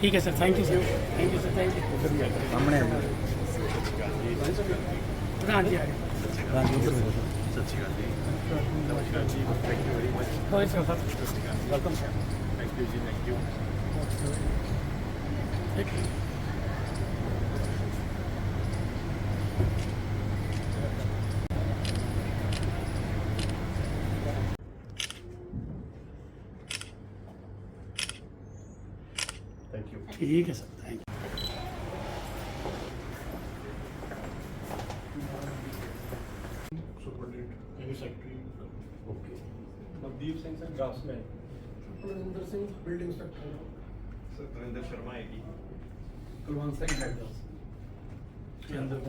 ਠੀਕ ਹੈ sir thank you sir thank you sir thank you ਸਾਹਮਣੇ ਆ ਪ੍ਰਧਾਨ ਜੀ। ਆ ਗਏ ਉਧਰ ਵੇਖੋ ਸਤਿ ਸ਼੍ਰੀ ਅਕਾਲ ਜੀ। ਨਮਸਕਾਰ ਜੀ ਥੈਂਕ ਯੂ ਵੈਰੀ ਮਚ ਹੋਏ ਸਰ ਸਤਿ ਸ਼੍ਰੀ ਅਕਾਲ ਵੈਲਕਮ ਸਰ ਥੈਂਕ ਯੂ ਜੀ ਥੈਂਕ ਯੂ ਥੈਂਕ ਯੂ ਠੀਕ ਹੈ sir thank you superintendent any secretary okay Navdeep Singh sir draftsman Kulwinder Singh building inspector sir Tarinder Sharma ਹੈਗੀ Kulwant Singh head Chandra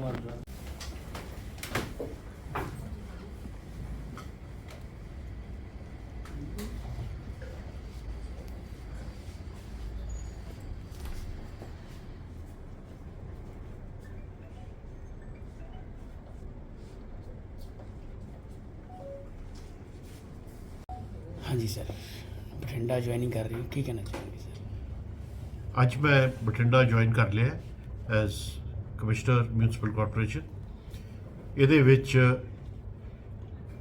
ਹਾਂਜੀ sir. Bathinda joining ਕਰ ਰਹੀ ਹਾਂ। ਕੀ ਕਹਿਣਾ ਚਾਹੋਗੇ ਸਰ? ਅੱਜ ਮੈਂ ਬਠਿੰਡਾ ਜੁਆਇਨ ਕਰ ਲਿਆ ਐਜ਼ ਕਮਿਸ਼ਨਰ ਮਿਊਨਿਸਪਲ ਕਾਰਪੋਰੇਸ਼ਨ ਇਹਦੇ ਵਿੱਚ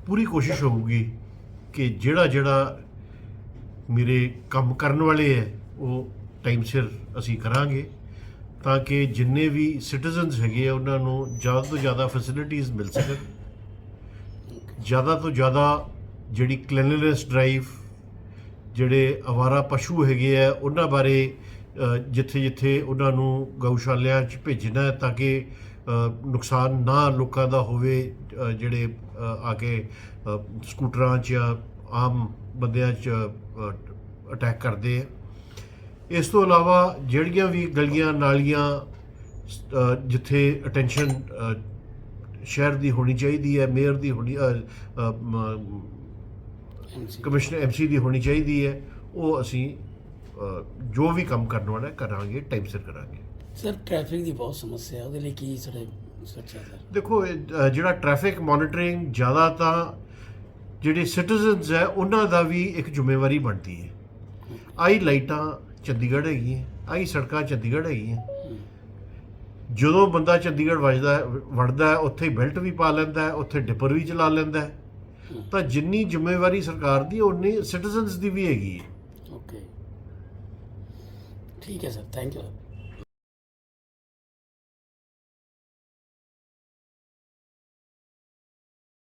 ਪੂਰੀ ਕੋਸ਼ਿਸ਼ ਹੋਊਗੀ ਕਿ ਜਿਹੜਾ ਜਿਹੜਾ ਮੇਰੇ ਕੰਮ ਕਰਨ ਵਾਲੇ ਹੈ ਉਹ ਟਾਈਮ ਸਿਰ ਅਸੀਂ ਕਰਾਂਗੇ ਤਾਂ ਕਿ ਜਿੰਨੇ ਵੀ ਸਿਟੀਜ਼ਨਸ ਹੈਗੇ ਆ ਉਹਨਾਂ ਨੂੰ ਜ਼ਿਆਦਾ ਤੋਂ ਜ਼ਿਆਦਾ ਫੈਸਿਲਿਟੀਆਂ ਮਿਲ ਸਕਣ। ਜ਼ਿਆਦਾ ਤੋਂ ਜ਼ਿਆਦਾ ਜਿਹੜੀ ਕਲੀਨਲੀਨੈਸ ਡਰਾਈਵ ਜਿਹੜੇ ਅਵਾਰਾ ਪਸ਼ੂ ਹੈਗੇ ਆ, ਉਹਨਾਂ ਬਾਰੇ ਜਿੱਥੇ ਜਿੱਥੇ ਉਹਨਾਂ ਨੂੰ ਗਊਸ਼ਾਲਿਆਂ 'ਚ ਭੇਜਣਾ ਤਾਂ ਕਿ ਨੁਕਸਾਨ ਨਾ ਲੋਕਾਂ ਦਾ ਹੋਵੇ ਜਿਹੜੇ ਆ ਕੇ ਸਕੂਟਰਾਂ 'ਚ ਜਾਂ ਆਮ ਬੰਦਿਆਂ 'ਚ ਅਟੈਕ ਕਰਦੇ ਆ। ਇਸ ਤੋਂ ਇਲਾਵਾ ਜਿਹੜੀਆਂ ਵੀ ਗਲੀਆਂ ਨਾਲੀਆਂ ਜਿੱਥੇ ਅਟੈਂਸ਼ਨ ਸ਼ਹਿਰ ਦੀ ਹੋਣੀ ਚਾਹੀਦੀ ਹੈ ਮੇਅਰ ਦੀ ਹੋਣੀ ਕਮਿਸ਼ਨਰ ਐਮਸੀ ਦੀ ਹੋਣੀ ਚਾਹੀਦੀ ਹੈ। ਉਹ ਅਸੀਂ ਜੋ ਵੀ ਕੰਮ ਕਰਨ ਵਾਲਾ ਕਰਾਂਗੇ ਟਾਈਮ ਸਿਰ ਕਰਾਂਗੇ। ਸਰ ਟ੍ਰੈਫਿਕ ਦੀ ਬਹੁਤ ਸਮੱਸਿਆ ਹੈ। ਉਹਦੇ ਲਈ ਕੀ ਸਰ ਸੋਚਿਆ ਸਰ? ਦੇਖੋ ਜਿਹੜਾ ਟ੍ਰੈਫਿਕ ਮੋਨੀਟਰਿੰਗ ਜ਼ਿਆਦਾ ਤਾਂ ਜਿਹੜੇ ਸਿਟੀਜ਼ਨਸ ਹੈ ਉਹਨਾਂ ਦਾ ਵੀ ਇੱਕ ਜ਼ਿੰਮੇਵਾਰੀ ਬਣਦੀ ਹੈ। ਆਈ ਲਾਈਟਾਂ ਚੰਡੀਗੜ੍ਹ ਹੈਗੀਆਂ ਆਈ ਸੜਕਾਂ ਚੰਡੀਗੜ੍ਹ ਹੈਗੀਆਂ। ਜਦੋਂ ਬੰਦਾ ਚੰਡੀਗੜ੍ਹ ਵੱਜਦਾ ਵੜਦਾ ਹੈ ਉੱਥੇ ਬੈਲਟ ਵੀ ਪਾ ਲੈਂਦਾ ਹੈ ਉੱਥੇ ਡਿਪਰ ਵੀ ਚਲਾ ਲੈਂਦਾ ਹੈ। ਤਾਂ ਜਿੰਨੀ ਜ਼ਿੰਮੇਵਾਰੀ ਸਰਕਾਰ ਦੀ ਉਨੀ ਸਿਟੀਜ਼ਨਸ ਦੀ ਵੀ ਹੈਗੀ ਹੈ। ਓਕੇ ਠੀਕ ਹੈ ਸਰ ਥੈਂਕ ਯੂ